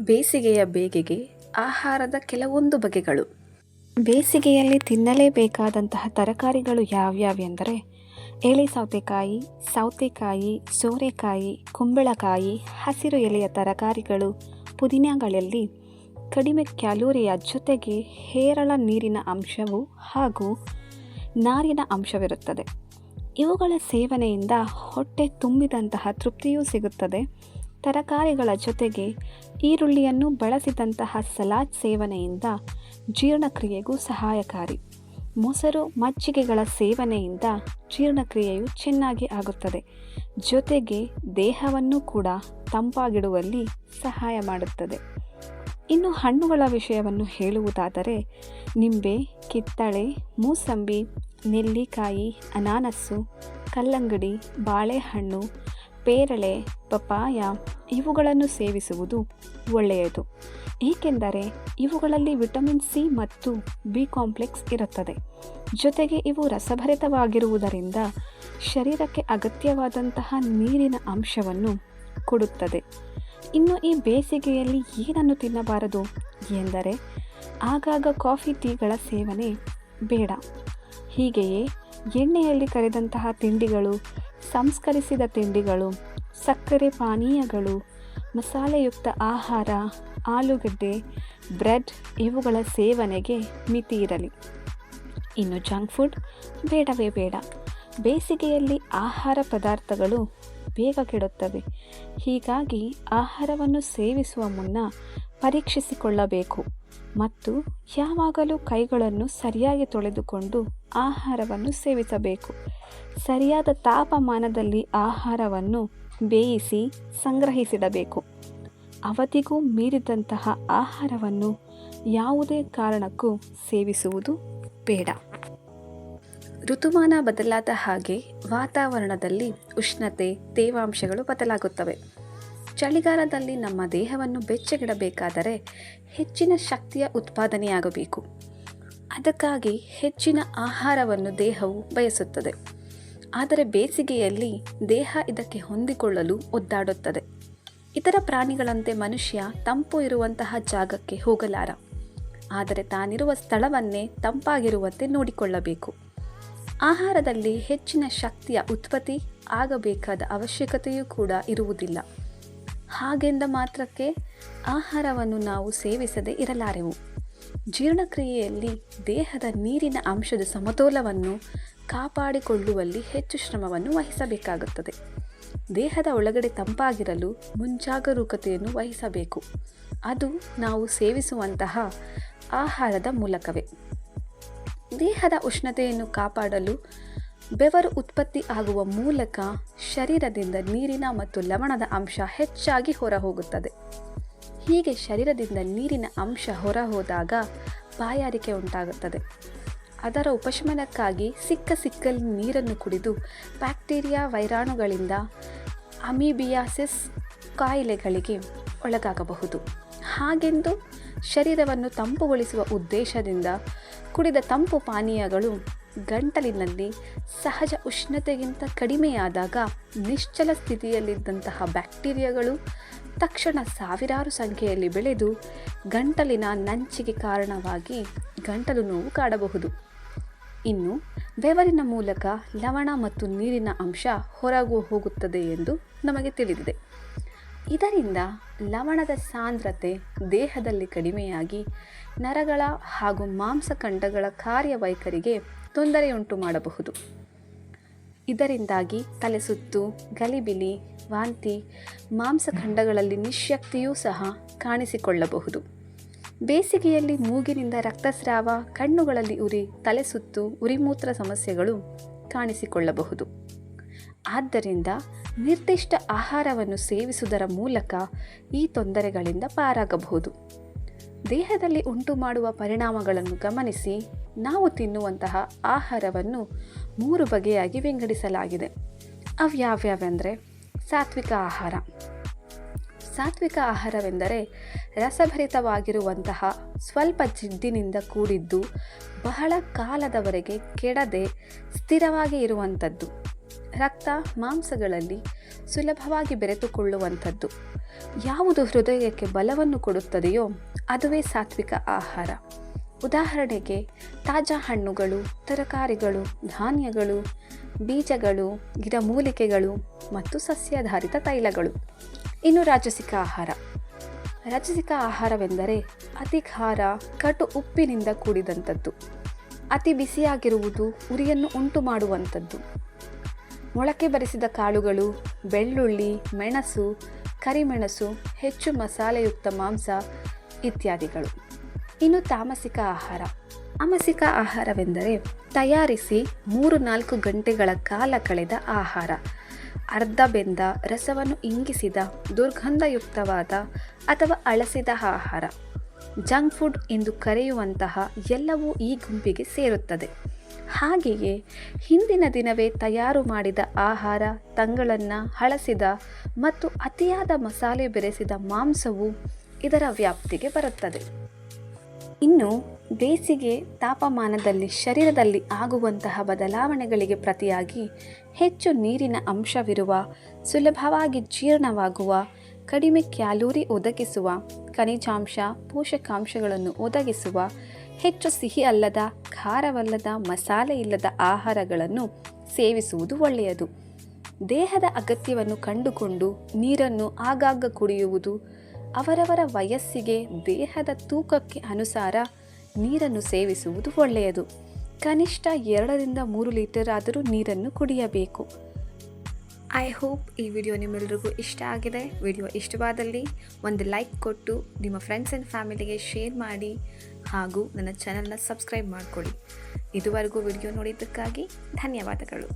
ಬೇಸಿಗೆಯ ಬೇಗೆಗೆ ಆಹಾರದ ಕೆಲವೊಂದು ಬಗೆಗಳು. ಬೇಸಿಗೆಯಲ್ಲಿ ತಿನ್ನಲೇಬೇಕಾದಂತಹ ತರಕಾರಿಗಳು ಯಾವ್ಯಾವೆಂದರೆ ಎಳೆ ಸೌತೆಕಾಯಿ ಸೌತೆಕಾಯಿ, ಸೋರೆಕಾಯಿ, ಕುಂಬಳಕಾಯಿ, ಹಸಿರು ಎಲೆಯ ತರಕಾರಿಗಳು, ಪುದೀನಗಳಲ್ಲಿ ಕಡಿಮೆ ಕ್ಯಾಲೋರಿಯ ಜೊತೆಗೆ ಹೇರಳ ನೀರಿನ ಅಂಶವು ಹಾಗೂ ನಾರಿನ ಅಂಶವಿರುತ್ತದೆ. ಇವುಗಳ ಸೇವನೆಯಿಂದ ಹೊಟ್ಟೆ ತುಂಬಿದಂತಹ ತೃಪ್ತಿಯೂ ಸಿಗುತ್ತದೆ. ತರಕಾರಿಗಳ ಜೊತೆಗೆ ಈರುಳ್ಳಿಯನ್ನು ಬಳಸಿದಂತಹ ಸಲಾಡ್ ಸೇವನೆಯಿಂದ ಜೀರ್ಣಕ್ರಿಯೆಗೂ ಸಹಾಯಕಾರಿ. ಮೊಸರು ಮಜ್ಜಿಗೆಗಳ ಸೇವನೆಯಿಂದ ಜೀರ್ಣಕ್ರಿಯೆಯು ಚೆನ್ನಾಗಿ ಆಗುತ್ತದೆ. ಜೊತೆಗೆ ದೇಹವನ್ನು ಕೂಡ ತಂಪಾಗಿಡುವಲ್ಲಿ ಸಹಾಯ ಮಾಡುತ್ತದೆ. ಇನ್ನು ಹಣ್ಣುಗಳ ವಿಷಯವನ್ನು ಹೇಳುವುದಾದರೆ ನಿಂಬೆ, ಕಿತ್ತಳೆ, ಮೂಸಂಬಿ, ನೆಲ್ಲಿಕಾಯಿ ಅನಾನಸ್ಸು ಕಲ್ಲಂಗಡಿ, ಬಾಳೆಹಣ್ಣು ಪೇರಳೆ ಪಪಾಯ ಇವುಗಳನ್ನು ಸೇವಿಸುವುದು ಒಳ್ಳೆಯದು. ಏಕೆಂದರೆ ಇವುಗಳಲ್ಲಿ ವಿಟಮಿನ್ ಸಿ ಮತ್ತು ಬಿ ಕಾಂಪ್ಲೆಕ್ಸ್ ಇರುತ್ತದೆ. ಜೊತೆಗೆ ಇವು ರಸಭರಿತವಾಗಿರುವುದರಿಂದ ಶರೀರಕ್ಕೆ ಅಗತ್ಯವಾದಂತಹ ನೀರಿನ ಅಂಶವನ್ನು ಕೊಡುತ್ತದೆ. ಇನ್ನು ಈ ಬೇಸಿಗೆಯಲ್ಲಿ ಏನನ್ನು ತಿನ್ನಬಾರದು ಎಂದರೆ ಆಗಾಗ ಕಾಫಿ, ಟೀಗಳ ಸೇವನೆ ಬೇಡ. ಹೀಗೆಯೇ ಎಣ್ಣೆಯಲ್ಲಿ ಕರೆದಂತಹ ತಿಂಡಿಗಳು ಸಂಸ್ಕರಿಸಿದ ತಿಂಡಿಗಳು, ಸಕ್ಕರೆ ಪಾನೀಯಗಳು, ಮಸಾಲೆಯುಕ್ತ ಆಹಾರ, ಆಲೂಗಡ್ಡೆ, ಬ್ರೆಡ್ ಇವುಗಳ ಸೇವನೆಗೆ ಮಿತಿ ಇರಲಿ. ಇನ್ನು ಜಂಕ್ ಫುಡ್ ಬೇಡವೇ ಬೇಡ. ಬೇಸಿಗೆಯಲ್ಲಿ ಆಹಾರ ಪದಾರ್ಥಗಳು ಬೇಗ ಕೆಡುತ್ತವೆ. ಹೀಗಾಗಿ ಆಹಾರವನ್ನು ಸೇವಿಸುವ ಮುನ್ನ ಪರೀಕ್ಷಿಸಿಕೊಳ್ಳಬೇಕು ಮತ್ತು ಯಾವಾಗಲೂ ಕೈಗಳನ್ನು ಸರಿಯಾಗಿ ತೊಳೆದುಕೊಂಡು ಆಹಾರವನ್ನು ಸೇವಿಸಬೇಕು. ಸರಿಯಾದ ತಾಪಮಾನದಲ್ಲಿ ಆಹಾರವನ್ನು ಬೇಯಿಸಿ ಸಂಗ್ರಹಿಸಿಡಬೇಕು. ಅವಧಿಗೂ ಮೀರಿದಂತಹ ಆಹಾರವನ್ನು ಯಾವುದೇ ಕಾರಣಕ್ಕೂ ಸೇವಿಸುವುದು ಬೇಡ. ಋತುಮಾನ ಬದಲಾದ ಹಾಗೆ ವಾತಾವರಣದಲ್ಲಿ ಉಷ್ಣತೆ, ತೇವಾಂಶಗಳು ಬದಲಾಗುತ್ತವೆ. ಚಳಿಗಾಲದಲ್ಲಿ ನಮ್ಮ ದೇಹವನ್ನು ಬೆಚ್ಚಗಿಡಬೇಕಾದರೆ ಹೆಚ್ಚಿನ ಶಕ್ತಿಯ ಉತ್ಪಾದನೆಯಾಗಬೇಕು. ಅದಕ್ಕಾಗಿ ಹೆಚ್ಚಿನ ಆಹಾರವನ್ನು ದೇಹವು ಬಯಸುತ್ತದೆ. ಆದರೆ ಬೇಸಿಗೆಯಲ್ಲಿ ದೇಹ ಇದಕ್ಕೆ ಹೊಂದಿಕೊಳ್ಳಲು ಒದ್ದಾಡುತ್ತದೆ. ಇತರ ಪ್ರಾಣಿಗಳಂತೆ ಮನುಷ್ಯ ತಂಪು ಇರುವಂತಹ ಜಾಗಕ್ಕೆ ಹೋಗಲಾರ. ಆದರೆ ತಾನಿರುವ ಸ್ಥಳವನ್ನೇ ತಂಪಾಗಿರುವಂತೆ ನೋಡಿಕೊಳ್ಳಬೇಕು. ಆಹಾರದಲ್ಲಿ ಹೆಚ್ಚಿನ ಶಕ್ತಿಯ ಉತ್ಪತ್ತಿ ಆಗಬೇಕಾದ ಅವಶ್ಯಕತೆಯೂ ಕೂಡ ಇರುವುದಿಲ್ಲ. ಹಾಗೆಂದ ಮಾತ್ರಕ್ಕೆ ಆಹಾರವನ್ನು ನಾವು ಸೇವಿಸದೆ ಇರಲಾರೆವು. ಜೀರ್ಣಕ್ರಿಯೆಯಲ್ಲಿ ದೇಹದ ನೀರಿನ ಅಂಶದ ಸಮತೋಲವನ್ನು ಕಾಪಾಡಿಕೊಳ್ಳುವಲ್ಲಿ ಹೆಚ್ಚು ಶ್ರಮವನ್ನು ವಹಿಸಬೇಕಾಗುತ್ತದೆ. ದೇಹದ ಒಳಗಡೆ ತಂಪಾಗಿರಲು ಮುಂಜಾಗರೂಕತೆಯನ್ನು ವಹಿಸಬೇಕು. ಅದು ನಾವು ಸೇವಿಸುವಂತಹ ಆಹಾರದ ಮೂಲಕವೇ. ದೇಹದ ಉಷ್ಣತೆಯನ್ನು ಕಾಪಾಡಲು ಬೆವರು ಉತ್ಪತ್ತಿ ಆಗುವ ಮೂಲಕ ಶರೀರದಿಂದ ನೀರಿನ ಮತ್ತು ಲವಣದ ಅಂಶ ಹೆಚ್ಚಾಗಿ ಹೊರಹೋಗುತ್ತದೆ. ಹೀಗೆ ಶರೀರದಿಂದ ನೀರಿನ ಅಂಶ ಹೊರಹೋದಾಗ ಬಾಯಾರಿಕೆ ಉಂಟಾಗುತ್ತದೆ. ಅದರ ಉಪಶಮನಕ್ಕಾಗಿ ಸಿಕ್ಕ ಸಿಕ್ಕಲ್ಲಿ ನೀರನ್ನು ಕುಡಿದು ಬ್ಯಾಕ್ಟೀರಿಯಾ ವೈರಾಣುಗಳಿಂದ ಅಮೀಬಿಯಾಸಿಸ್ ಕಾಯಿಲೆಗಳಿಗೆ ಒಳಗಾಗಬಹುದು. ಹಾಗೆಂದು ಶರೀರವನ್ನು ತಂಪುಗೊಳಿಸುವ ಉದ್ದೇಶದಿಂದ ಕುಡಿದ ತಂಪು ಪಾನೀಯಗಳು ಗಂಟಲಿನಲ್ಲಿ ಸಹಜ ಉಷ್ಣತೆಗಿಂತ ಕಡಿಮೆಯಾದಾಗ ನಿಶ್ಚಲ ಸ್ಥಿತಿಯಲ್ಲಿದ್ದಂತಹ ಬ್ಯಾಕ್ಟೀರಿಯಾಗಳು ತಕ್ಷಣ ಸಾವಿರಾರು ಸಂಖ್ಯೆಯಲ್ಲಿ ಬೆಳೆದು ಗಂಟಲಿನ ನಂಚಿಗೆ ಕಾರಣವಾಗಿ ಗಂಟಲು ನೋವು ಕಾಡಬಹುದು. ಇನ್ನು ಬೆವರಿನ ಮೂಲಕ ಲವಣ ಮತ್ತು ನೀರಿನ ಅಂಶ ಹೊರಗು ಹೋಗುತ್ತದೆ ಎಂದು ನಮಗೆ ತಿಳಿದಿದೆ. ಇದರಿಂದ ಲವಣದ ಸಾಂದ್ರತೆ ದೇಹದಲ್ಲಿ ಕಡಿಮೆಯಾಗಿ ನರಗಳ ಹಾಗೂ ಮಾಂಸಖಂಡಗಳ ಕಾರ್ಯವೈಖರಿಗೆ ತೊಂದರೆಯುಂಟು ಮಾಡಬಹುದು. ಇದರಿಂದಾಗಿ ತಲೆಸುತ್ತು ಗಲಿಬಿಲಿ, ವಾಂತಿ ಮಾಂಸಖಂಡಗಳಲ್ಲಿ ನಿಶಕ್ತಿಯೂ ಸಹ ಕಾಣಿಸಿಕೊಳ್ಳಬಹುದು. ಬೇಸಿಗೆಯಲ್ಲಿ ಮೂಗಿನಿಂದ ರಕ್ತಸ್ರಾವ, ಕಣ್ಣುಗಳಲ್ಲಿ ಉರಿ ತಲೆಸುತ್ತು ಉರಿಮೂತ್ರ ಸಮಸ್ಯೆಗಳು ಕಾಣಿಸಿಕೊಳ್ಳಬಹುದು. ಆದ್ದರಿಂದ ನಿರ್ದಿಷ್ಟ ಆಹಾರವನ್ನು ಸೇವಿಸುವುದರ ಮೂಲಕ ಈ ತೊಂದರೆಗಳಿಂದ ಪಾರಾಗಬಹುದು. ದೇಹದಲ್ಲಿ ಉಂಟು ಮಾಡುವ ಪರಿಣಾಮಗಳನ್ನು ಗಮನಿಸಿ ನಾವು ತಿನ್ನುವಂತಹ ಆಹಾರವನ್ನು ಮೂರು ಬಗೆಯಾಗಿ ವಿಂಗಡಿಸಲಾಗಿದೆ. ಅವ್ಯಾವ್ಯಾವೆಂದರೆ ಸಾತ್ವಿಕ ಆಹಾರ. ಸಾತ್ವಿಕ ಆಹಾರವೆಂದರೆ ರಸಭರಿತವಾಗಿರುವಂತಹ ಸ್ವಲ್ಪ ಜಿಡ್ಡಿನಿಂದ ಕೂಡಿದ್ದು ಬಹಳ ಕಾಲದವರೆಗೆ ಕೆಡದೆ ಸ್ಥಿರವಾಗಿ ಇರುವಂಥದ್ದು. ರಕ್ತ ಮಾಂಸಗಳಲ್ಲಿ ಸುಲಭವಾಗಿ ಬೆರೆತುಕೊಳ್ಳುವಂಥದ್ದು. ಯಾವುದು ಹೃದಯಕ್ಕೆ ಬಲವನ್ನು ಕೊಡುತ್ತದೆಯೋ ಅದುವೇ ಸಾತ್ವಿಕ ಆಹಾರ. ಉದಾಹರಣೆಗೆ, ತಾಜಾ ಹಣ್ಣುಗಳು, ತರಕಾರಿಗಳು, ಧಾನ್ಯಗಳು, ಬೀಜಗಳು, ಗಿಡಮೂಲಿಕೆಗಳು ಮತ್ತು ಸಸ್ಯಾಧಾರಿತ ತೈಲಗಳು. ಇನ್ನು ರಾಜಸಿಕ ಆಹಾರ. ರಾಜಸಿಕ ಆಹಾರವೆಂದರೆ ಅತಿ ಖಾರ ಕಟು ಉಪ್ಪಿನಿಂದ ಕೂಡಿದಂಥದ್ದು. ಅತಿ ಬಿಸಿಯಾಗಿರುವುದು ಉರಿಯನ್ನು ಉಂಟು ಮಾಡುವಂಥದ್ದು ಮೊಳಕೆ ಬರಿಸಿದ ಕಾಳುಗಳು, ಬೆಳ್ಳುಳ್ಳಿ, ಮೆಣಸು, ಕರಿಮೆಣಸು, ಹೆಚ್ಚು ಮಸಾಲೆಯುಕ್ತ ಮಾಂಸ ಇತ್ಯಾದಿಗಳು. ಇನ್ನು ತಾಮಸಿಕ ಆಹಾರ. ತಾಮಸಿಕ ಆಹಾರವೆಂದರೆ ತಯಾರಿಸಿ ಮೂರು ನಾಲ್ಕು ಗಂಟೆಗಳ ಕಾಲ ಕಳೆದ ಆಹಾರ. ಅರ್ಧ ಬೆಂದ ರಸವನ್ನು ಇಂಗಿಸಿದ ದುರ್ಗಂಧಯುಕ್ತವಾದ ಅಥವಾ ಅಳಸಿದ ಆಹಾರ. ಜಂಕ್ ಫುಡ್ ಎಂದು ಕರೆಯುವಂತಹ ಎಲ್ಲವೂ ಈ ಗುಂಪಿಗೆ ಸೇರುತ್ತದೆ. ಹಾಗೆಯೇ ಹಿಂದಿನ ದಿನವೇ ತಯಾರು ಮಾಡಿದ ಆಹಾರ, ತಂಗಳನ್ನು ಹಳಸಿದ ಮತ್ತು ಅತಿಯಾದ ಮಸಾಲೆ ಬೆರೆಸಿದ ಮಾಂಸವು ಇದರ ವ್ಯಾಪ್ತಿಗೆ ಬರುತ್ತದೆ. ಇನ್ನು ಬೇಸಿಗೆ ತಾಪಮಾನದಲ್ಲಿ ಶರೀರದಲ್ಲಿ ಆಗುವಂತಹ ಬದಲಾವಣೆಗಳಿಗೆ ಪ್ರತಿಯಾಗಿ ಹೆಚ್ಚು ನೀರಿನ ಅಂಶವಿರುವ, ಸುಲಭವಾಗಿ ಜೀರ್ಣವಾಗುವ ಕಡಿಮೆ ಕ್ಯಾಲೋರಿ ಒದಗಿಸುವ, ಖನಿಜಾಂಶ, ಪೋಷಕಾಂಶಗಳನ್ನು ಒದಗಿಸುವ, ಹೆಚ್ಚು ಸಿಹಿ ಅಲ್ಲದ, ಖಾರವಲ್ಲದ, ಮಸಾಲೆ ಇಲ್ಲದ ಆಹಾರಗಳನ್ನು ಸೇವಿಸುವುದು ಒಳ್ಳೆಯದು. ದೇಹದ ಅಗತ್ಯವನ್ನು ಕಂಡುಕೊಂಡು ನೀರನ್ನು ಆಗಾಗ ಕುಡಿಯುವುದು, ಅವರವರ ವಯಸ್ಸಿಗೆ ದೇಹದ ತೂಕಕ್ಕೆ ಅನುಸಾರ ನೀರನ್ನು ಸೇವಿಸುವುದು ಒಳ್ಳೆಯದು. ಕನಿಷ್ಠ ಎರಡರಿಂದ ಮೂರು ಲೀಟರ್ ಆದರೂ ನೀರನ್ನು ಕುಡಿಯಬೇಕು. ಐ ಹೋಪ್ ಈ ವಿಡಿಯೋ ನಿಮ್ಮೆಲ್ಲರಿಗೂ ಇಷ್ಟ ಆಗಿದೆ. ವಿಡಿಯೋ ಇಷ್ಟವಾದಲ್ಲಿ ಒಂದು ಲೈಕ್ ಕೊಟ್ಟು ನಿಮ್ಮ ಫ್ರೆಂಡ್ಸ್ ಆ್ಯಂಡ್ ಫ್ಯಾಮಿಲಿಗೆ ಶೇರ್ ಮಾಡಿ ಹಾಗೂ ನನ್ನ ಚಾನಲ್ನ ಸಬ್ಸ್ಕ್ರೈಬ್ ಮಾಡಿಕೊಳ್ಳಿ. ಇದುವರೆಗೂ ವಿಡಿಯೋ ನೋಡಿದ್ದಕ್ಕಾಗಿ ಧನ್ಯವಾದಗಳು.